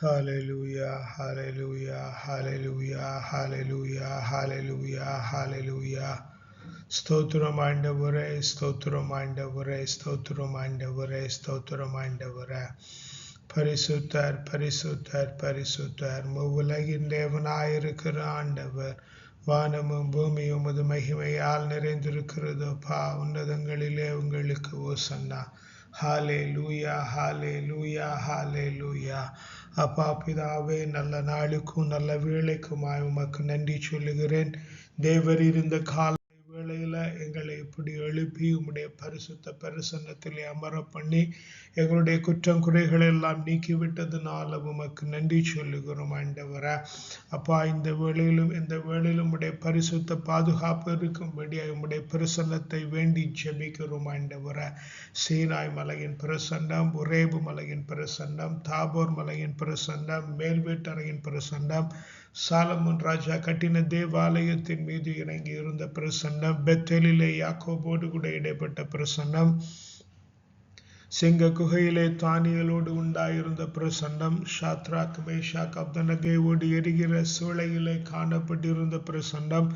Hallelujah, hallelujah, hallelujah, hallelujah, hallelujah, hallelujah. ஸ்தோத்திரம் ஆண்டவரே ஸ்தோத்திரம் ஆண்டவரே ஸ்தோத்திரம் ஆண்டவரே ஸ்தோத்திரம் ஆண்டவரே பரிசுத்தர் பரிசுத்தர் பரிசுத்தர் உலகின் தேவனாயிருக்கிற ஆண்டவர் வானமும் பூமியும் உமது மகிமையால் நிறைந்திருக்கிறதோப்பா உன்னதங்களிலே உங்களுக்கு ஓசன்னா. ஹாலே லூயா ஹாலே லூயா ஹாலே லூயா அப்பா பிதாவே நல்ல நாளுக்கும் நல்ல வேலைக்குமாய் உமக்கு நன்றி சொல்லுகிறேன். தேவர் இருந்த கால இப்படி எழுப்பி உம்முடைய பரிசுத்த பிரசன்னத்திலே அமர பண்ணி எங்களுடைய குற்றம் குறைகள் எல்லாம் நீக்கிவிட்டதுனால உமக்கு நன்றி சொல்லுகிறோம் ஆண்டவரே. அப்பா இந்த வேளையிலும் இந்த வேளையிலும் உடைய பரிசுத்த பாதுகாப்பு இருக்கும்படி உம்முடைய பிரசன்னத்தை வேண்டி ஜெபிக்கிறோம் ஆண்டவரே. சீனாய் மலையின் பிரசன்னம் உரேபு மலையின் பிரசன்னம் தாபோர் மலையின் பிரசன்னம் மேல்வீட்டரையின் பிரசன்னம் சாலமுன் ராஜா கட்டின தேவாலயத்தின் மீது இறங்கி இருந்த பிரசன்னம் பெத்தலிலே யாக்கோபோடு கூட இடைப்பட்ட பிரசன்னம் சிங்க குகையிலே தானியலோடு உண்டாயிருந்த பிரசன்னம் ஷாத்ராக் மேஷாக் அப்தனகேவோடு எரிகிற சூளையிலே காணப்பட்டிருந்த பிரசன்னம்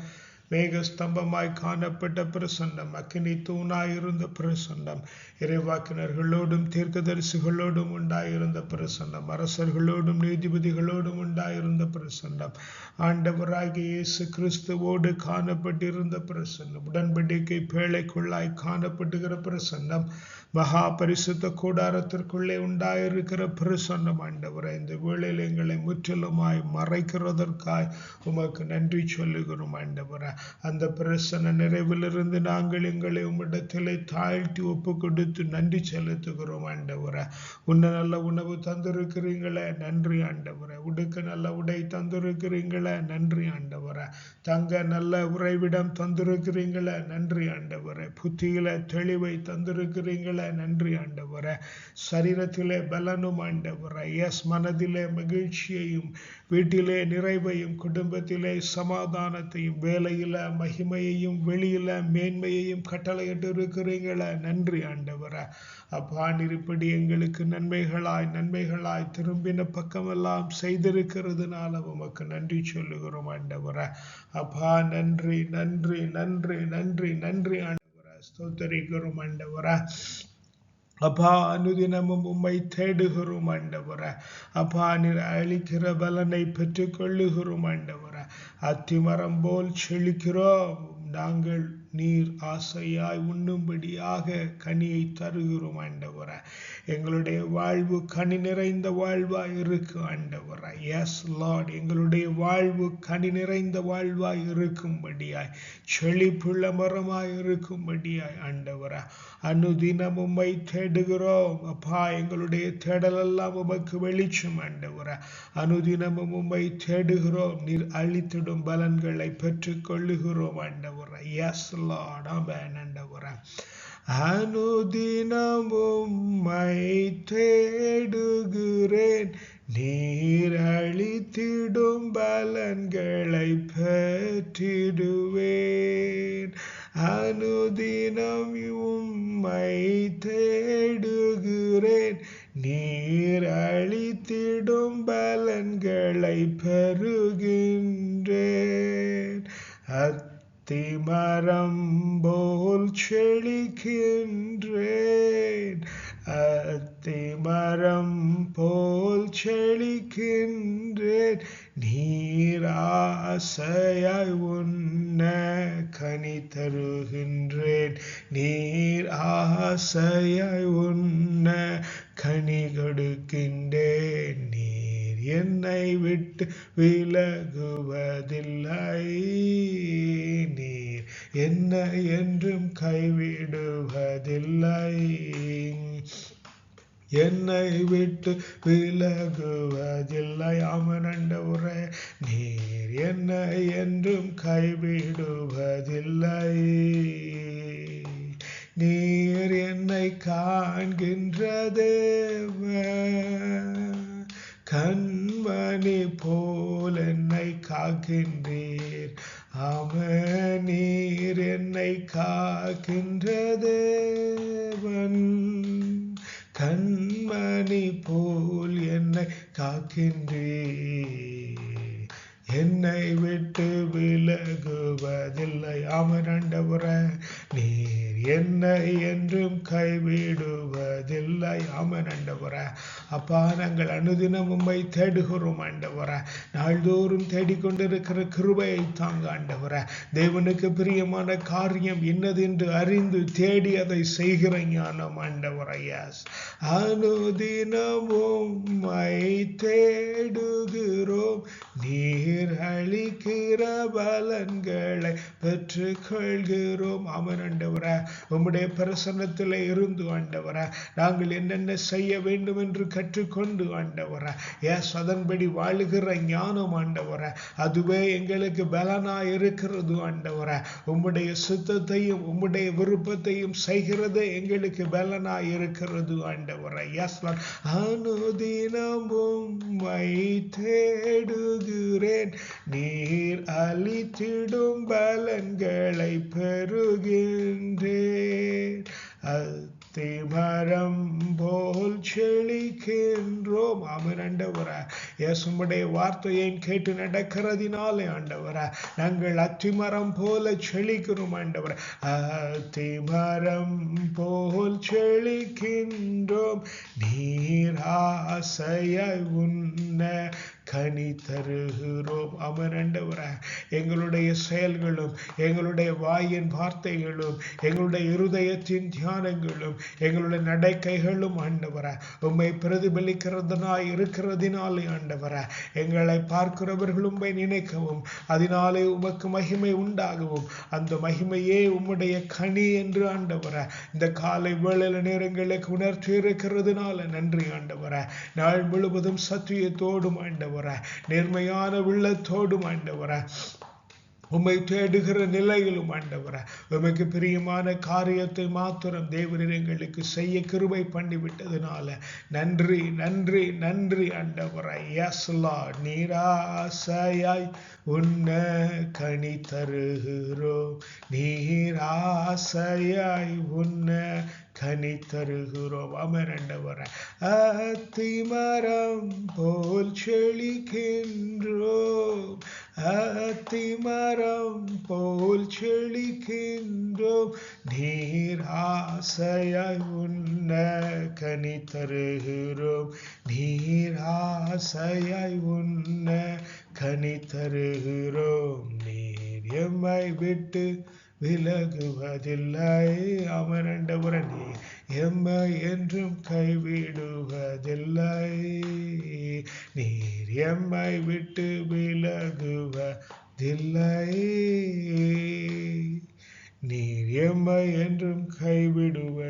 மேக ஸ்தம்பமாய் காணப்பட்ட பிரசன்னம் அக்கினி தூணாயிருந்த பிரசன்னம் இறைவாக்கினர்களோடும் தீர்க்கதரிசிகளோடும் உண்டாயிருந்த பிரசன்னம் அரசர்களோடும் நீதிபதிகளோடும் உண்டாயிருந்த பிரசன்னம் ஆண்டவராகிய இயேசு கிறிஸ்துவோடு காணப்பட்டிருந்த பிரசன்னம் உடன்படிக்கை பேழைக்குள்ளாய் காணப்பட்டுகிற பிரசன்னம் மகா பரிசுத்த கூடாரத்திற்குள்ளே உண்டாயிருக்கிற பிரசன்னம் ஆண்டவரை இந்த வேளையில் எங்களை முற்றிலுமாய் மறைக்கிறதற்காய் உமக்கு நன்றி சொல்லுகிறோம் ஆண்டவரை. அந்த பிரசன்ன நிறைவிலிருந்து நாங்கள் எங்களை உம்மிடத்திலே தாழ்த்தி ஒப்பு கொடுத்து நன்றி செலுத்துகிறோம் ஆண்டவரை. உன்ன நல்ல உணவு தந்திருக்கிறீங்களே நன்றி ஆண்டவரை. உடுக்க நல்ல உடை தந்திருக்கிறீங்களே நன்றி ஆண்டவரை. தங்க நல்ல உறைவிடம் தந்திருக்கிறீங்களே நன்றி ஆண்டவரை. புத்தியில தெளிவை தந்திருக்கிறீங்களே நன்றி ஆண்டவரை. சரீரத்திலே பலனும் ஆண்டவரை. எஸ் மனதிலே மகிழ்ச்சியையும் வீட்டிலே நிறைவையும் குடும்பத்திலே சமாதானத்தையும் வேலையில மகிமையையும் வெளியில மேன்மையையும் கட்டளையிட்டு இருக்கிறீங்களே நன்றி ஆண்டவரை. அப்பா நிருப்படி எங்களுக்கு நன்மைகளாய் நன்மைகளாய் திரும்பின பக்கமெல்லாம் செய்திருக்கிறதுனால உமக்கு நன்றி சொல்லுகிறோம் ஆண்டவரை. அப்பா நன்றி நன்றி நன்றி நன்றி நன்றி ஆண்டவரை. ஸ்தோத்தரிக்கிறோம் ஆண்டவரை. அப்பா அனுதினமும் உம்மை தேடுகிறோம் ஆண்டவர. அப்பா நீர் அழிக்கிற பலனை பெற்றுக் கொள்ளுகிறோம் ஆண்டவர. அத்திமரம் போல் செழிக்கிறோம். நாங்கள் நீர் ஆசையாய் உண்ணும்படியாக கனியை தருகிறோம் ஆண்டவர. எங்களுடைய வாழ்வு கனி நிறைந்த வாழ்வாய் இருக்கு ஆண்டவர. எஸ் லார்ட் எங்களுடைய வாழ்வு கனி நிறைந்த வாழ்வாய் இருக்கும்படியாய் செழிப்புள்ள மரமாய் இருக்கும்படியாய் ஆண்டவர. அனுதினம் உம்மை தேடுகிறோம். அப்பா எங்களுடைய தேடலெல்லாம் உமக்கு வெளிச்சம் ஆண்டவர. அனுதினமும் உம்மை தேடுகிறோம். நீர் அழித்திடும் பலன்களை பெற்றுக் கொள்ளுகிறோம் ஆண்டவர. எஸ் லார்ட் ஆமென் ஆண்டவர அனுதினம் உம்மை தேடுகிறேன் நீரழித்திடும் பலன்களை பெற்றிடுவேன். அனுதினம் உம்மை தேடுகிறேன் நீரழித்திடும் பலன்களை பெறுகின்றேன். அத்திமரம் போல் செழிக்கின்றேன். அத்திமரம் போல் செழிக்கின்றேன். நீர் உன்ன கனி தருகின்றேன் நீர் ஆசையாய் கைவிடுவதில்லை. நீர் என்னை காண்கின்ற தேவ கண்மணி போல் என்னை காக்கின்றீர். அவன் நீர் என்னை காக்கின்ற தேவன் கண்மணி போல் என்னை காக்கின்றீர். என்னை விட்டு விலகுவதில்லை. ஆமரண்டவர நீ என்னை என்றும் கைவிடுவதில்லை. அண்டவர அப்பா நாங்கள் அனுதினம் உம்மை தேடுகிறோம் ஆண்டவர. நாள்தோறும் தேடிக்கொண்டிருக்கிற கிருபையை தாங்க ஆண்டவர. தேவனுக்கு பிரியமான காரியம் இன்னது என்று அறிந்து தேடி அதை செய்கிற ஞானம் ஆண்டவர. எஸ் அனுதினமும் மை தேடுகிறோம். நீர் அளிக்கிற பலன்களை பெற்றுக்கொள்கிறோம். அவன் ஆண்டவர. உம்முடைய பிரசன்னத்தில் இருந்து ஆண்டவர நாங்கள் என்னென்ன செய்ய வேண்டும் என்று கற்றுக்கொண்டு ஆண்டவர எஸ் அதன்படி வாழுகிற ஞானம் ஆண்டவர அதுவே எங்களுக்கு பலனா இருக்கிறது ஆண்டவர. உம்முடைய சுத்தத்தையும் உம்முடைய விருப்பத்தையும் செய்கிறது எங்களுக்கு பலனா இருக்கிறது ஆண்டவர. எஸ் அனுதினமும் மை தேடுகிறேன். நீர் அளித்திடும் பலன்களை பெறுகின்றேன். அத்திமரம் போல் செழிக்கின்றோம். அவன் ஆண்டவர இயேசுடைய வார்த்தையை கேட்டு நடக்கிறதினாலே ஆண்டவர நாங்கள் அத்திமரம் போல செழிக்கிறோம் ஆண்டவர. அத்திமரம் போல் செழிக்கின்றோம். நீராசைய உன்ன கனி தருகிறோம். அமரண்டவர எங்களுடைய செயல்களும் எங்களுடைய வாயின் வார்த்தைகளும் எங்களுடைய இருதயத்தின் தியானங்களும் எங்களுடைய நடைக்கைகளும் ஆண்டவர உம்மை பிரதிபலிக்கிறதுனாய் இருக்கிறதினாலே ஆண்டவர எங்களை பார்க்கிறவர்கள் உம்மை நினைக்கவும் அதனாலே உமக்கு மகிமை உண்டாகவும் அந்த மகிமையே உம்முடைய கனி என்று ஆண்டவர இந்த காலை வேளையில நேரங்களுக்கு உணர்த்தி இருக்கிறதுனால நன்றி ஆண்டவர. நாள் முழுவதும் சத்தியத்தோடும் ஆண்டவர். நேர்மையான உள்ளத்தோடும் ஆண்டவர. உம்மை தேடுகிற நிலையிலும் ஆண்டவர. உமக்கு பிரியமான காரியத்தை மாத்திரம் தேவரீர் எங்களுக்கு செய்ய கிருபை பண்ணிவிட்டதுனால நன்றி நன்றி நன்றி ஆண்டவர. எஸ்லா நீராசையாய் உன்ன கனி தருகிறோம். நீராசையாய் உன்ன கனி தருகிறோம் அமரண்டவர அத்திமரம் போல் செழிக்கின்றோம். அத்திமரம் போல் செழிக்கின்றோம். நீர் ஆசையாய் உன்ன கனி தருகிறோம் நீர் ஆசையாய் உன்ன கனி தருகிறோம் நீர் எம்மை விட்டு விலகுவதில்லை. அமரண்டபுரணி நீர் எம்மை என்றும் கைவிடுவதில்லை. நீர் எம்மை விட்டு விலகுவதில்லை. நீர் எம்மை என்றும் கைவிடுவதில்லை.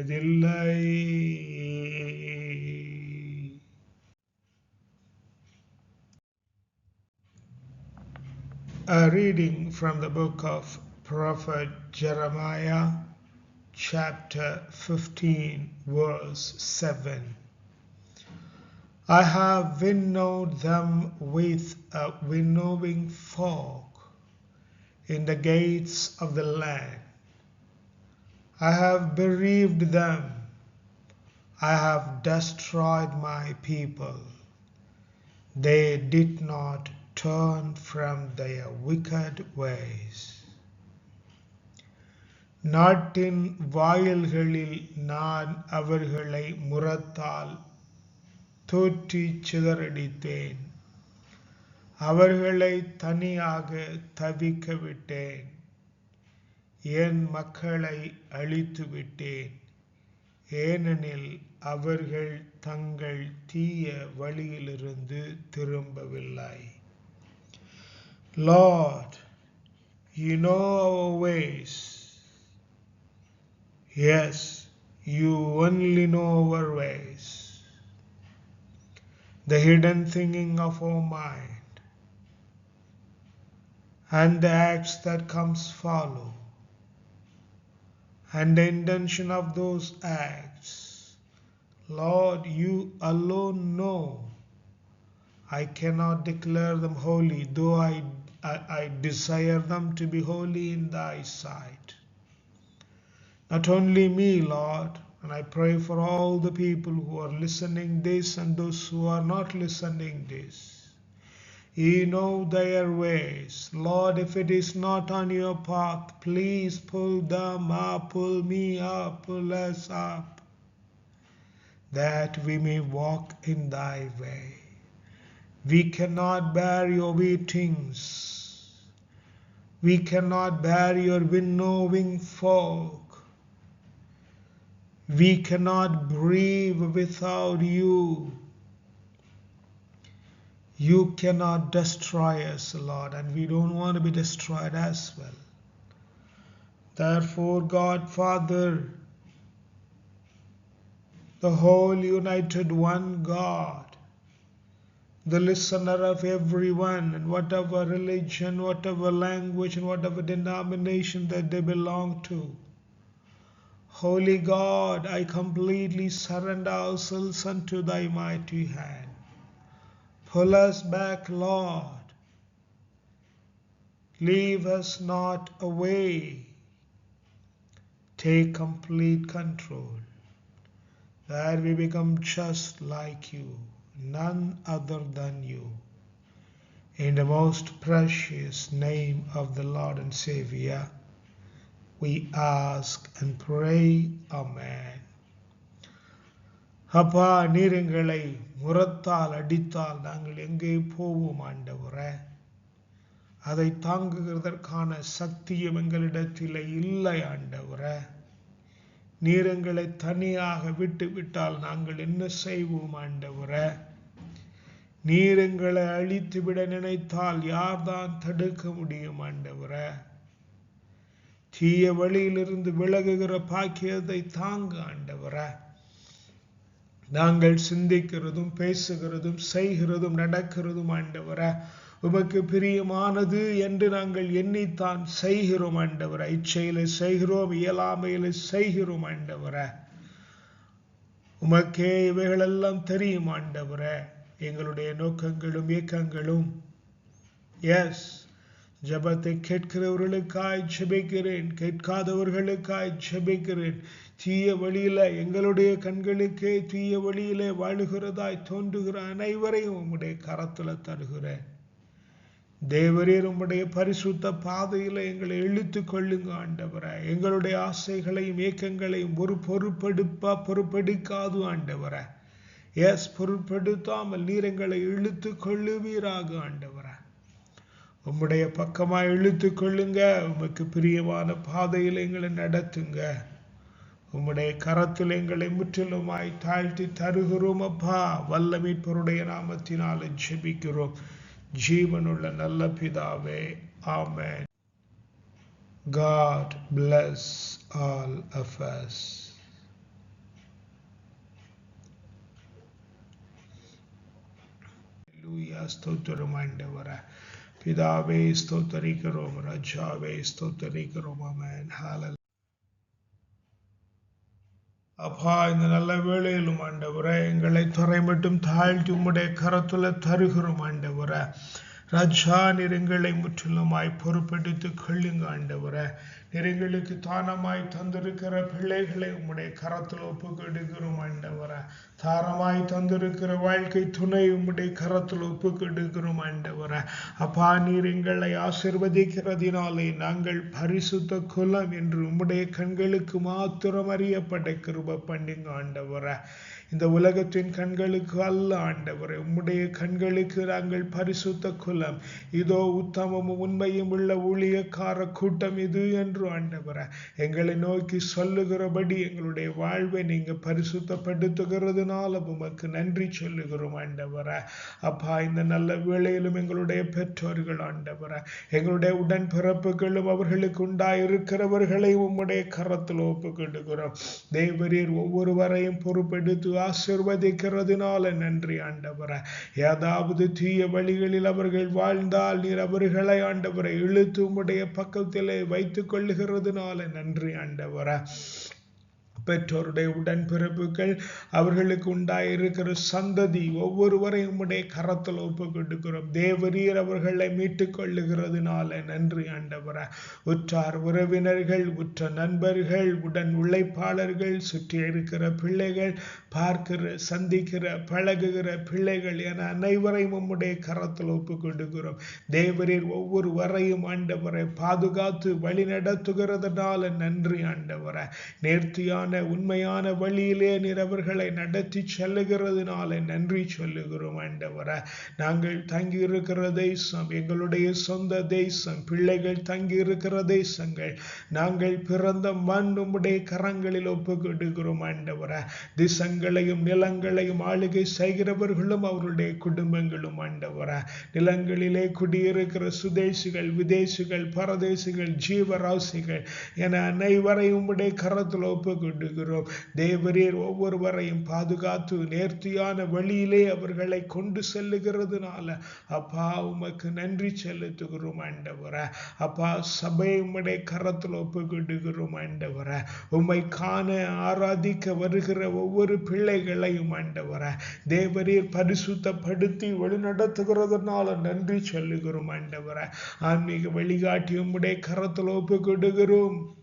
A reading from the book of Prophet Jeremiah, chapter 15, verse 7. I have winnowed them with a winnowing fork in the gates of the land. I have bereaved them. I have destroyed my people. They did not turn from their wicked ways. நாட்டின் வாயில்களில் நான் அவர்களை முரத்தால் தோற்றி சிதறடித்தேன். அவர்களை தனியாக தவிக்க விட்டேன். என் மக்களை அழித்து விட்டேன். ஏனெனில் அவர்கள் தங்கள் தீய வழியிலிருந்து திரும்பவில்லை. Lord, you know our ways. Yes, you only know our ways. The hidden thinking of our mind and the acts that comes follow and the intention of those acts. Lord, you alone know. I cannot declare them holy, though I, I, I, desire them to be holy in thy sight. Not only me, Lord, And I pray for all the people who are listening this and those who are not listening this. You know their ways. Lord, if it is not on your path, please pull them up, pull me up, pull us up, that we may walk in thy way. We cannot bear your beatings. We cannot bear your winnowing folk. We cannot breathe without you. You cannot destroy us, Lord, and we don't want to be destroyed as well. Therefore, God, Father, the whole united one God, the listener of everyone, and whatever religion, whatever language, and whatever denomination that they belong to. Holy God, I completely surrender ourselves unto thy mighty hand. Pull us back, Lord. Leave us not away. Take complete control. That we become just like you, none other than you. In the most precious name of the Lord and Savior, we ask and pray. Amen. அப்பா நீர் எங்களை முரத்தால் அடித்தால் நாங்கள் எங்கே போவோம் ஆண்டவரே அதை தாங்குகிறதற்கான சக்தியும் எங்களிடத்தில் இல்லை ஆண்டவரே நீர் எங்களை தனியாக விட்டுவிட்டால் நாங்கள் என்ன செய்வோம் ஆண்டவரே நீர் எங்களை அழித்து நினைத்தால் யார்தான் தடுக்க முடியும் ஆண்டவரே தீய வழியிலிருந்து விலகுகிற பாக்கியத்தை தாங்க ஆண்டவர. நாங்கள் சிந்திக்கிறதும் பேசுகிறதும் செய்கிறதும் நடக்கிறதும் ஆண்டவர. உமக்கு பிரியமானது என்று நாங்கள் எண்ணித்தான் செய்கிறோம் ஆண்டவர. இச்சையில செய்கிறோம் இயலாமையில செய்கிறோம் ஆண்டவரை. உமக்கே இவைகளெல்லாம் தெரியும் ஆண்டவரை. எங்களுடைய நோக்கங்களும் இயக்கங்களும். எஸ் ஜபத்தை கேட்கிறவர்களுக்காய் செபிக்கிறேன் கேட்காதவர்களுக்காய் செபிக்கிறேன் தீய வழியில எங்களுடைய கண்களுக்கே தீய வழியிலே வாழுகிறதாய் தோன்றுகிற அனைவரையும் உம்முடைய கரத்துல தருகிறேன். தேவரீர் உம்முடைய பரிசுத்த பாதையில எங்களை இழுத்து கொள்ளுங்க ஆண்டவரை. எங்களுடைய ஆசைகளையும் இயக்கங்களையும் ஒரு பொறுப்பெடுப்பா பொறுப்பெடுக்காது ஆண்டவரை. எஸ் பொருட்படுத்தாமல் நீர் எங்களை இழுத்து கொள்ளுவீராக ஆண்டவரை. உம்முடைய பக்கமாக இழுத்து கொள்ளுங்க. உமக்கு பிரியமான பாதையில் எங்களை நடத்துங்க. உம்முடைய கரத்தில் எங்களை முற்றிலுமாய் தாழ்த்தி தருகிறோம் அப்பா. வல்ல மீட்பருடைய நாமத்தினால ஜெபிக்கிறோம். ஜீவனுள்ள நல்ல பிதாவே ஆமென். God bless all of us. Hallelujah. ஸ்தோத்திரம் ஆண்டவரே. பிதாவே ஸ்தோத்தரிக்கிறோம் ரஜாவே ஸ்தோத்தரிக்கிறோம் அமேன் ஹாலல் அப்பா இந்த நல்ல வேளையிலும் ஆண்டவரை எங்களை துறை மட்டும் தாழ்த்தி உம்முடைய கரத்துல தருகிறோம் ஆண்டவரை ராஜா நிறங்களை முற்றிலுமாய் பொறுப்பெடுத்து கொள்ளுங்க ஆண்டவரே. நிறங்களுக்கு தானமாய் தந்திருக்கிற பிள்ளைகளை உம்முடைய கரத்தில் ஒப்பு கெடுக்கிறோம் ஆண்டவரே. தாரமாய் தந்திருக்கிற வாழ்க்கை துணை உம்முடைய கரத்தில் ஒப்பு கெடுக்கிறோம் ஆண்டவரே. அப்பா நீர் எங்களை ஆசிர்வதிக்கிறதினாலே நாங்கள் பரிசுத்த குலம் என்று உம்முடைய கண்களுக்கு மாத்திரம் அறியப்பட்ட கிருப பண்ணுங்க ஆண்டவரே. இந்த உலகத்தின் கண்களுக்கு அல்ல ஆண்டவரே. உம்முடைய கண்களுக்கு நாங்கள் பரிசுத்த குலம். இதோ உத்தமமும் உண்மையும் உள்ள ஊழியக்கார கூட்டம் இது என்று ஆண்டவரே. எங்களை நோக்கி சொல்லுகிறபடி எங்களுடைய வாழ்வை நீங்க பரிசுத்தப்படுத்துகிறதுனால உமக்கு நன்றி சொல்லுகிறோம் ஆண்டவரே. அப்பா இந்த நல்ல வேளையிலும் எங்களுடைய பெற்றோர்கள் ஆண்டவரே எங்களுடைய உடன்பிறப்புகளும் அவர்களுக்கு உண்டாயிருக்கிறவர்களை உம்முடைய கரத்தில் ஒப்புக்கொடுக்கிறோம். தேவரீர் ஒவ்வொருவரையும் பொறுப்பெடுத்து ஆசிர்வதிக்கிறதுனால நன்றி ஆண்டவரை. ஏதாவது தீய வழிகளில் அவர்கள் வாழ்ந்தால் நீர் அவர்களை ஆண்டவரை இழுத்து உம்முடைய பக்கத்திலே வைத்துக் கொள்ளுகிறதுனால நன்றி ஆண்டவரை. பெற்றோருடைய உடன்பிறப்புகள் அவர்களுக்கு உண்டாயிருக்கிற சந்ததி ஒவ்வொருவரையும் உம்முடைய கரத்தில் ஒப்பு கொடுக்கிறோம் தேவரீர் அவர்களை மீட்டுக் கொள்ளுகிறதுனால நன்றி ஆண்டவரை. உற்றார் உறவினர்கள் உற்ற நண்பர்கள் உடன் உழைப்பாளர்கள் சுற்றி இருக்கிற பிள்ளைகள் பார்க்கிற சந்திக்கிற பழகுகிற பிள்ளைகள் என அனைவரையும் உம்முடைய கரத்தில் ஒப்புக்கொண்டுகிறோம். தேவரீர் ஒவ்வொரு வரையும் ஆண்டவரை பாதுகாத்து வழி நடத்துகிறதுனால நன்றி ஆண்டவரை. நேர்த்தியான உண்மையான வழியிலே நீர் அவர்களை நடத்தி செல்லுகிறதுனால நன்றி சொல்லுகிறோம் ஆண்டவரை. நாங்கள் தங்கி இருக்கிற தேசம் எங்களுடைய சொந்த தேசம் பிள்ளைகள் தங்கி இருக்கிற தேசங்கள் நாங்கள் பிறந்த மண் உம்முடைய கரங்களில் ஒப்பு ஆண்டவரை. திசங்க தேசங்களையும் நிலங்களையும் ஆளுகை செய்கிறவர்களும் அவருடைய குடும்பங்களும் ஆண்டவரா. நிலங்களிலே குடியிருக்கிற சுதேசிகள் விதேசிகள் பரதேசிகள் ஜீவராசிகள் என அனைவரையும் உம்முடைய கரத்தில் ஒப்பு கொண்டுகிறோம் தேவரீர் ஒவ்வொருவரையும் பாதுகாத்து நேர்த்தியான வழியிலே அவர்களை கொண்டு செல்லுகிறதுனால அப்பா உமக்கு நன்றி செலுத்துகிறோம் ஆண்டவரை. அப்பா சபை உம்முடைய கரத்தில் ஒப்பு கொடுக்கிறோம் ஆண்டவரை. உம்மை காண ஆராதிக்க வருகிற ஒவ்வொரு பிள்ளைகளையும் ஆண்டவர. தேவரீர் பரிசுத்தப்படுத்தி வழிநடத்துகிறதுனால நன்றி சொல்லுகிறோம் ஆண்டவர. ஆன்மீக வழிகாட்டி உம்முடைய கரத்தில் ஒப்பு கொடுக்கிறோம்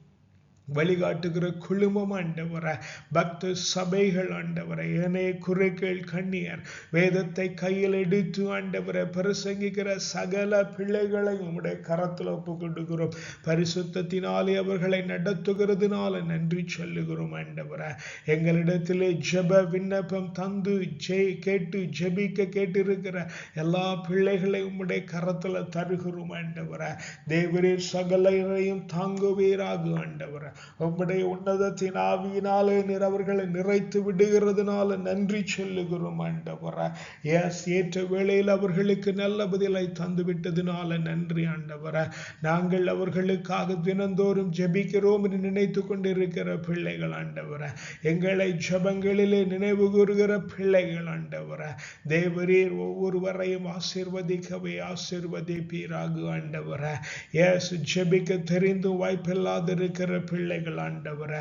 வழிகாட்டுகிற குழுமம் ஆண்டவரை பக்த சபைகள் ஆண்டவரை ஏனைய குறைகள் கண்ணியர் வேதத்தை கையில் எடுத்து ஆண்டவரை பிரசங்கிக்கிற சகல பிள்ளைகளை உம்முடைய கரத்தில் ஒப்பு கொடுக்கிறோம் பரிசுத்தத்தினாலே அவர்களை நடத்துகிறதுனால நன்றி சொல்லுகிறோம் ஆண்டவர. எங்களிடத்திலே ஜெப விண்ணப்பம் தந்து ஜெய் கேட்டு ஜபிக்க கேட்டிருக்கிற எல்லா பிள்ளைகளையும் உம்முடைய கரத்தில் தருகிறோம் ஆண்டவர. தேவரீர் சகலையும் தாங்குவீராக ஆண்டவரை. உம்முடைய உன்னதத்தின் ஆவியினாலே நீர் அவர்களை நிறைத்து விடுகிறதுனால நன்றி சொல்லுகிறோம் ஆண்டவர. எஸ் ஏற்ற வேளையில் அவர்களுக்கு நல்ல பதிலை தந்து விட்டதுனால நன்றி ஆண்டவர. நாங்கள் அவர்களுக்காக தினந்தோறும் ஜெபிக்கிறோம் என்று நினைத்து கொண்டிருக்கிற பிள்ளைகள் ஆண்டவர. எங்களை ஜபங்களிலே நினைவு கூறுகிற பிள்ளைகள் ஆண்டவர. தேவரீர் ஒவ்வொருவரையும் ஆசிர்வதிக்கவே ஆசிர்வதிப்பீராக ஆண்டவர. எஸ் ஜெபிக்க தெரிந்தும் வாய்ப்பில்லாதிருக்கிற பிள்ளை பிள்ளைகள் ஆண்டவர.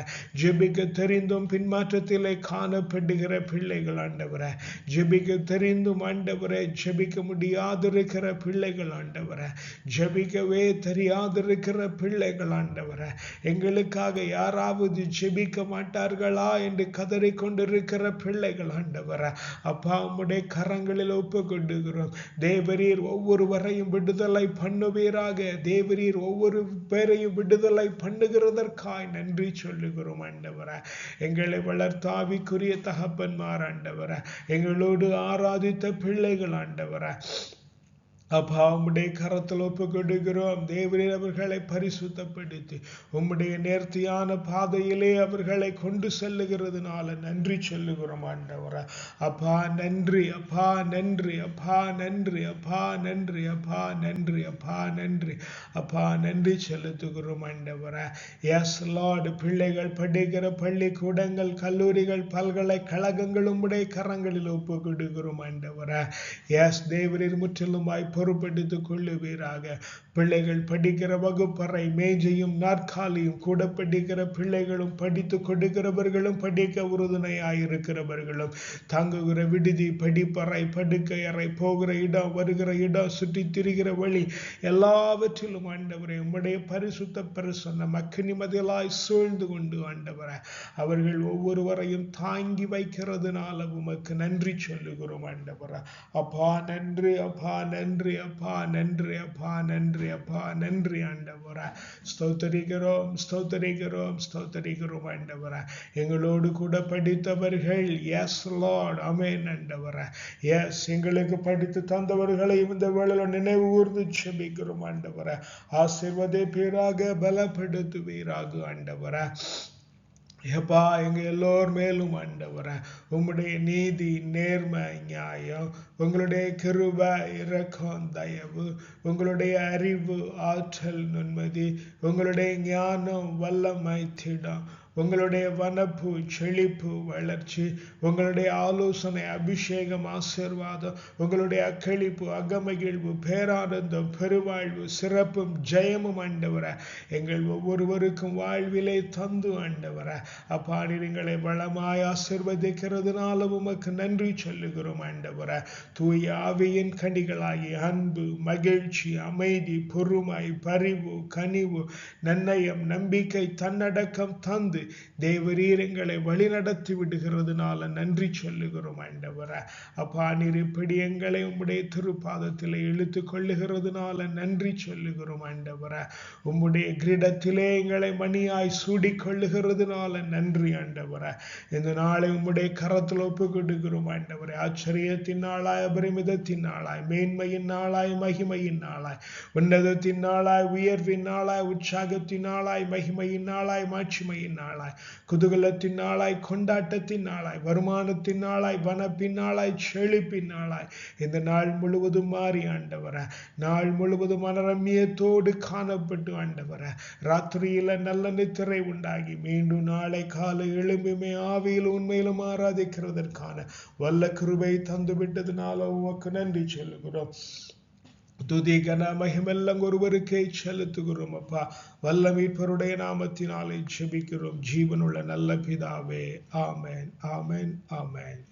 ஜெபிக்க தெரிந்தும் பின்மாற்றத்திலே காணப்படுகிற பிள்ளைகள் ஆண்டவர. ஜெபிக்க தெரிந்தும் ஆண்டவர ஜெபிக்க முடியாதிருக்கிற பிள்ளைகள் ஆண்டவர. ஜெபிக்கவே தெரியாதிருக்கிற பிள்ளைகள் ஆண்டவர. எங்களுக்காக யாராவது ஜெபிக்க மாட்டார்களா என்று கதறிக்கொண்டிருக்கிற பிள்ளைகள் ஆண்டவர. அப்பா உம்முடைய கரங்களில் ஒப்பு கொண்டுகிறோம் தேவரீர் ஒவ்வொருவரையும் விடுதலை பண்ணுவீராக. தேவரீர் ஒவ்வொரு பேரையும் விடுதலை பண்ணுகிறதற்காக உங்களுக்காய் நன்றி சொல்லுகிறோம் ஆண்டவர. எங்களை வளர்த்த ஆவிக்குரிய தகப்பன்மார் ஆண்டவர. எங்களோடு ஆராதித்த பிள்ளைகள் ஆண்டவர. அப்பா உம்முடைய கரத்தில் ஒப்பு கொடுக்கிறோம் தேவரீர் அவர்களை பரிசுத்தப்படுத்தி. உம்முடைய நேர்த்தியான பாதையிலே அவர்களை கொண்டு செல்லுகிறதுனால நன்றி சொல்லுகிறோம் ஆண்டவர. அப்பா நன்றி அப்பா நன்றி அப்பா நன்றி அப்பா நன்றி அப்பா நன்றி அப்பா நன்றி. அப்பா நன்றி செலுத்துகிறோம் ஆண்டவர. எஸ் லார்டு பிள்ளைகள் படிக்கிற பள்ளிக்கூடங்கள் கல்லூரிகள் பல்கலைக்கழகங்கள் உம்முடைய கரங்களில் ஒப்பு கொடுக்கிறோம் ஆண்டவர. எஸ் தேவரீர் முற்றிலுமாய் பொறுப்பெடுத்துக் கொள்ளுவீராக. பிள்ளைகள் படிக்கிற வகுப்பறை மேஜையும் நாற்காலியும் கூட படிக்கிற பிள்ளைகளும் படித்து கொடுக்கிறவர்களும் படிக்க உறுதுணையாயிருக்கிறவர்களும். தங்குகிற விடுதி படிப்பறை படுக்கை அறை போகிற இடம் வருகிற இடம் சுற்றி திரிகிற வழி எல்லாவற்றிலும் ஆண்டவரை உம்முடைய பரிசுத்த பிரசன்ன மக்கு நிம்மதியலாய் சூழ்ந்து கொண்டு ஆண்டவரை அவர்கள் ஒவ்வொருவரையும் தாங்கி வைக்கிறதுனால உமக்கு நன்றி சொல்லுகிறோம் ஆண்டவரை. அப்பா நன்றி அப்பா நன்றி அப்பா நன்றி அப்பா நன்றி. அப்பா நன்றி ஆண்டவரா. ஸ்தோத்தரிக்கிறோம் ஸ்தோத்தரிக்கிறோம் ஸ்தோத்தரிக்கிறோம் ஆண்டவரா. எங்களோடு கூட படித்தவர்கள் எஸ் லார்ட் அமேன் ஆண்டவரா. எஸ் எங்களுக்கு படித்து தந்தவர்களை இந்த வேளையில் நினைவு கூர்ந்து செபிக்கிறோம் ஆண்டவரா. ஆசிர்வதே பேராக பலப்படுத்துவீராக ஆண்டவரா. எப்பா எங்கள் எல்லோர் மேலும் ஆண்டவர உம்முடைய நீதி நேர்மை நியாயம் உங்களுடைய கிருப இரக்கம் தயவு உங்களுடைய அறிவு ஆற்றல் நுண்மதி உங்களுடைய ஞானம் வல்லமை திடம். உங்களுடைய வனப்பு செழிப்பு வளர்ச்சி உங்களுடைய ஆலோசனை அபிஷேகம் ஆசீர்வாதம் உங்களுடைய அக்களிப்பு அகமகிழ்வு பேரானந்தம் பெருவாழ்வு சிறப்பும் ஜெயமும் ஆண்டவர எங்கள் ஒவ்வொருவருக்கும் வாழ்விலே தந்து ஆண்டவர அப்பாடிங்களை வளமாய் ஆசிர்வதிக்கிறதுனால உமக்கு நன்றி சொல்லுகிறோம் ஆண்டவர தூய ஆவியின் கனிகளாகி அன்பு மகிழ்ச்சி அமைதி பொறுமை பரிவு கனிவு நன்னயம் நம்பிக்கை தன்னடக்கம் தந்து தேவரீர் எங்களை வழிநடத்தி விடுகிறதுனால நன்றி சொல்லுகிறோம் ஆண்டவர. அப்பா நீர் இப்படி எங்களை உம்முடைய திருப்பாதத்தில் இழுத்து கொள்ளுகிறதுனால நன்றி சொல்லுகிறோம் ஆண்டவர. உம்முடைய கிரீடத்திலே எங்களை மணியாய் சூடி கொள்ளுகிறதுனால நன்றி ஆண்டவர. இந்த நாளை உம்முடைய கரத்தில் ஒப்பு கொடுக்கிறோம் ஆண்டவரே. ஆச்சரியத்தின் நாளாய் அபரிமிதத்தின் நாளாய் மேன்மையின் நாளாய் மகிமையின் நாளாய் உன்னதத்தின் நாளாய் உயர்வின் நாளாய் உற்சாகத்தின் நாளாய் மகிமையின் நாளாய் மாட்சிமையின் நாளாய். குதூகலத்தின் நாளாய் கொண்டாட்டத்தின் நாளாய் வருமானத்தின் நாளாய் வனப்பின் நாளாய் செழிப்பின் நாளாய். இந்த நாள் முழுவதும் மாறி ஆண்டவர. நாள் முழுவதும் மனரம்யத்தோடு காணப்பட்டு ஆண்டவர. ராத்திரியில நல்ல நித்திரை உண்டாகி மீண்டும் நாளை காலை எழும்புமே ஆவியில் உண்மையிலும் ஆராதிக்கிறதற்கான வல்ல கிருபை தந்து விட்டதுனால உமக்கு நன்றி சொல்லுகிறோம் துதி கன மகிமெல்லாம் ஒருவருக்கே செலுத்துகிறோம் அப்பா. வல்ல மீட்பருடைய நாமத்தினாலே ஜெபிக்கிறோம் ஜீவனுள்ள நல்ல பிதாவே. ஆமேன் ஆமேன் ஆமேன்.